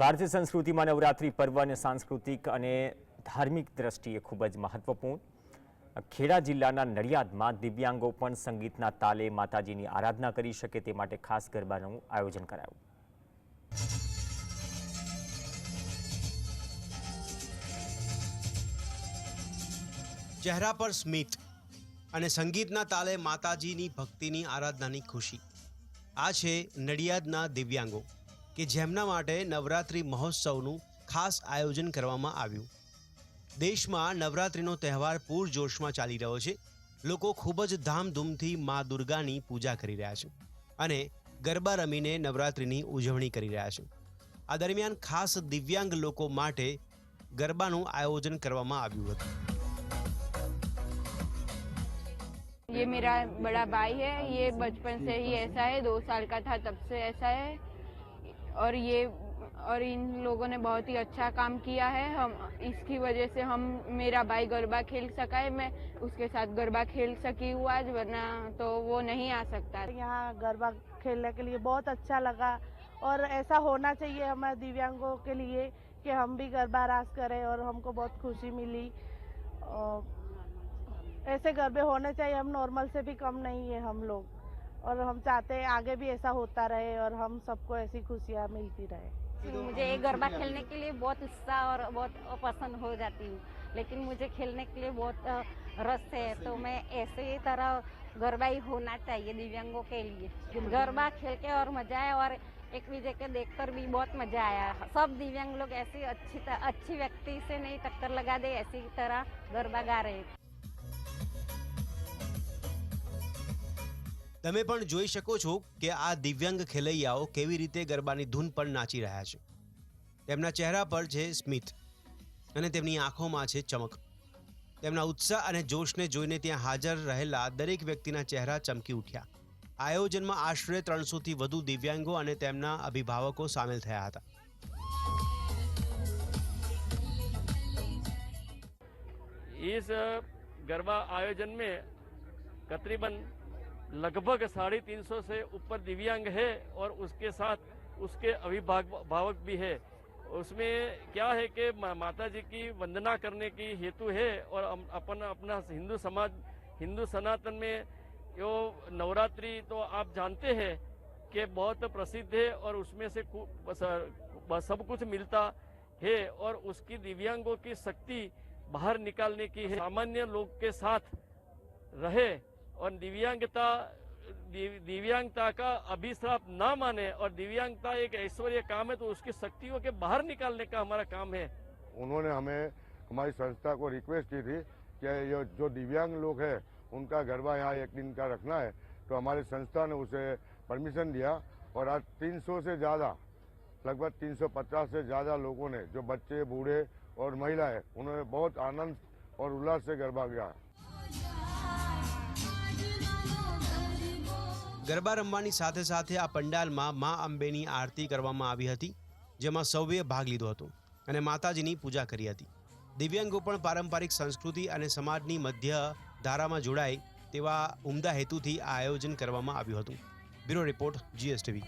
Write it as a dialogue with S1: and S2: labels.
S1: ભારતીય સંસ્કૃતિમાં નવરાત્રિ પર્વ અને સાંસ્કૃતિક અને ધાર્મિક દ્રષ્ટિએ ખૂબ જ મહત્વપૂર્ણ. ખેડા જિલ્લાના નડિયાદમાં દિવ્યાંગો પણ સંગીતના તાલે માતાજીની આરાધના કરી શકે તે માટે ખાસ ગરબાનું આયોજન કરાયું.
S2: ચહેરા પર સ્મિત અને સંગીતના તાલે માતાજીની ભક્તિની આરાધનાની ખુશી. આ છે નડિયાદના દિવ્યાંગો. કે જેમના માટે નવરાત્રિ મહોત્સવનું ખાસ આયોજન કરવામાં આવ્યું દેશમાં નવરાત્રિનો તહેવાર પૂરજોશમાં ચાલી રહ્યો છે લોકો ખૂબ જ ધામધૂમથી મા દુર્ગાની પૂજા કરી રહ્યા છે અને ગરબા રમીને નવરાત્રિની ઉજવણી કરી રહ્યા છે આ દરમિયાન ખાસ દિવ્યાંગ લોકો માટે ગરબાનું આયોજન કરવામાં આવ્યું હતું
S3: ये मेरा बड़ा भाई है ये बचपन से ही ऐसा है दो साल का था तब से ऐसा है और ये, और इन लोगों ने बहुत ही अच्छा काम किया है। हम, इसकी वजह से हम, मेरा भाई गरबा खेल सका है, मैं उसके साथ गरबा खेल सकी हूँ आज, वरना तो वो नहीं आ सकता।
S4: यहाँ गरबा खेलने के लिए बहुत अच्छा लगा, और ऐसा होना चाहिए हमारे दिव्यांगों के लिए कि हम भी गरबा रास करें और हमको बहुत खुशी मिली। और ऐसे गरबे होने चाहिए, हम नॉर्मल से भी कम नहीं है हम लोग। और हम चाहते हैं आगे भी ऐसा होता रहे और हम सबको ऐसी खुशियाँ मिलती रहे।
S5: मुझे ये गरबा खेलने के लिए बहुत उत्साह और बहुत पसंद हो जाती हूँ लेकिन मुझे खेलने के लिए बहुत रस है तो मैं ऐसे ही तरह गरबा ही होना चाहिए दिव्यांगों के लिए। गरबा खेल के और मज़ा आया और एक विजय के देखकर भी बहुत मज़ा आया। सब दिव्यांग लोग ऐसी अच्छी अच्छी व्यक्ति से नहीं टक्कर लगा दे ऐसी तरह गरबा गा रहे थे
S2: તમે પણ જોઈ શકો છો કે આ દિવ્યાંગ ખેલૈયાઓ કેવી રીતે ગરબાની ધૂન પર નાચી રહ્યા છે તેમના ચહેરા પર છે સ્મિત અને તેમની આંખોમાં છે ચમક તેમના ઉત્સાહ અને જોશને જોઈને ત્યાં હાજર રહેલા દરેક વ્યક્તિના ચહેરા ચમકી ઉઠ્યા આયોજનમાં આશરે ત્રણસોથી વધુ દિવ્યાંગો અને તેમના અભિભાવકો સામેલ થયા હતા
S6: इस गरबा आयोजन में तकरीबन लगभग साढ़े तीन सौ से ऊपर दिव्यांग है और उसके साथ उसके अभिभावक भी है। उसमें क्या है कि माता जी की वंदना करने की हेतु है और अपन अपना हिंदू समाज, हिंदू सनातन में यो नवरात्रि तो आप जानते हैं कि बहुत प्रसिद्ध है और उसमें से सब कुछ मिलता है और उसकी दिव्यांगों की शक्ति बाहर निकालने की है। सामान्य लोग के साथ रहे और दिव्यांगता दिव्यांगता का अभिश्राप ना माने और दिव्यांगता एक ऐश्वर्य काम है तो उसकी शक्तियों के बाहर निकालने का हमारा काम है।
S7: उन्होंने हमें, हमारी संस्था को रिक्वेस्ट की थी कि ये जो दिव्यांग लोग हैं, उनका गरबा यहाँ एक दिन का रखना है। तो हमारी संस्था ने उसे परमिशन दिया और आज 300 से ज़्यादा, लगभग 350 से ज़्यादा लोगों ने, जो बच्चे, बूढ़े और महिलाएँ, उन्होंने बहुत आनंद और उल्लास से गरबा किया
S2: ગરબા રમવાની સાથે સાથે આ પંડાલમાં મા અંબેની આરતી કરવામાં આવી હતી, જેમાં સૌએ ભાગ લીધો હતો અને માતાજીની પૂજા કરી હતી. દિવ્યાંગો પણ પારંપરિક સંસ્કૃતિ અને સમાજની મધ્ય ધારામાં જોડાય તેવા ઉમદા હેતુથી આ આયોજન કરવામાં આવ્યું હતું. Bureau report, GSTV.